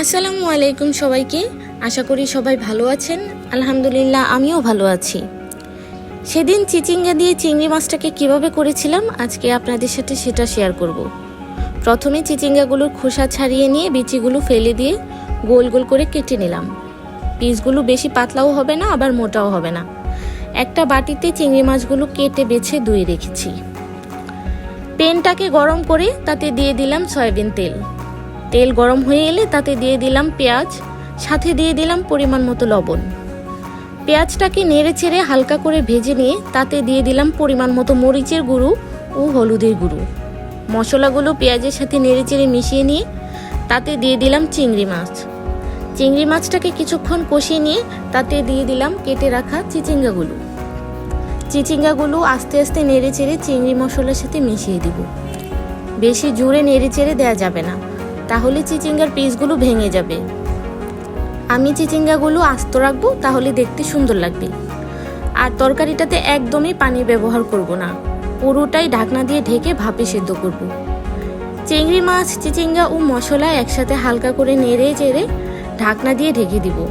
আসসালামু আলাইকুম সবাইকে। আশা করি সবাই ভালো আছেন। আলহামদুলিল্লাহ, আমিও ভালো আছি। সেদিন চিচিঙ্গা দিয়ে চিংড়ি মাছটাকে কীভাবে করেছিলাম, আজকে আপনাদের সাথে সেটা শেয়ার করব। প্রথমে চিচিঙ্গাগুলোর খোসা ছাড়িয়ে নিয়ে বিচিগুলো ফেলে দিয়ে গোল গোল করে কেটে নিলাম। পিসগুলো বেশি পাতলাও হবে না, আবার মোটাও হবে না। একটা বাটিতে চিংড়ি মাছগুলো কেটে বেছে ধুয়ে রেখেছি। পেনটাকে গরম করে তাতে দিয়ে দিলাম সয়াবিন তেল। তেল গরম হয়ে এলে তাতে দিয়ে দিলাম পেঁয়াজ, সাথে দিয়ে দিলাম পরিমাণ মতো লবণ। পেঁয়াজটাকে নেড়ে চেড়ে হালকা করে ভেজে নিয়ে তাতে দিয়ে দিলাম পরিমাণ মতো মরিচের গুঁড়ো ও হলুদের গুঁড়ো। মশলাগুলো পেঁয়াজের সাথে নেড়ে চেড়ে মিশিয়ে নিয়ে তাতে দিয়ে দিলাম চিংড়ি মাছ। চিংড়ি মাছটাকে কিছুক্ষণ কষিয়ে নিয়ে তাতে দিয়ে দিলাম কেটে রাখা চিচিঙ্গাগুলো। চিচিঙ্গাগুলো আস্তে আস্তে নেড়ে চেড়ে চিংড়ি মশলার সাথে মিশিয়ে দিব। বেশি জোরে নেড়ে চেড়ে দেওয়া যাবে না। তাহলে চিচিঙ্গার পিসগুলো ভেঙে যাবে। আমি চিচিঙ্গাগুলো আস্ত রাখব, তাহলে দেখতে সুন্দর লাগবে। আর তরকারিটাতে একদমই পানি ব্যবহার করব না। পুরোটাই ঢাকনা দিয়ে ঢেকে ভাপে সেদ্ধ করব। চিংড়ি মাছ, চিচিঙ্গা ও মশলা একসাথে হালকা করে নেড়ে চেড়ে ঢাকনা দিয়ে ঢেকে দিব।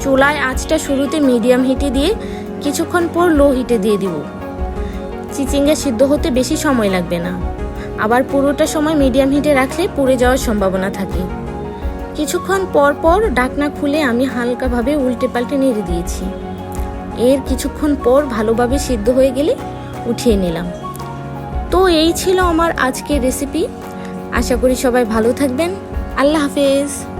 চুলায় আঁচটা শুরুতে মিডিয়াম হিটে দিয়ে কিছুক্ষণ পর লো হিটে দিয়ে দিব। চিচিঙ্গা সিদ্ধ হতে বেশি সময় লাগবে না। আবার পুরোটা সময় মিডিয়াম হিটে রাখলে পুড়ে যাওয়ার সম্ভাবনা থাকে। কিছুক্ষণ পর পর ডাকনা খুলে আমি হালকাভাবে উল্টে পাল্টে নেড়ে দিয়েছি। এর কিছুক্ষণ পর ভালোভাবে সিদ্ধ হয়ে গেলে উঠিয়ে নিলাম। তো এই ছিল আমার আজকের রেসিপি আশা করি সবাই ভালো থাকবেন। আল্লাহ হাফেজ।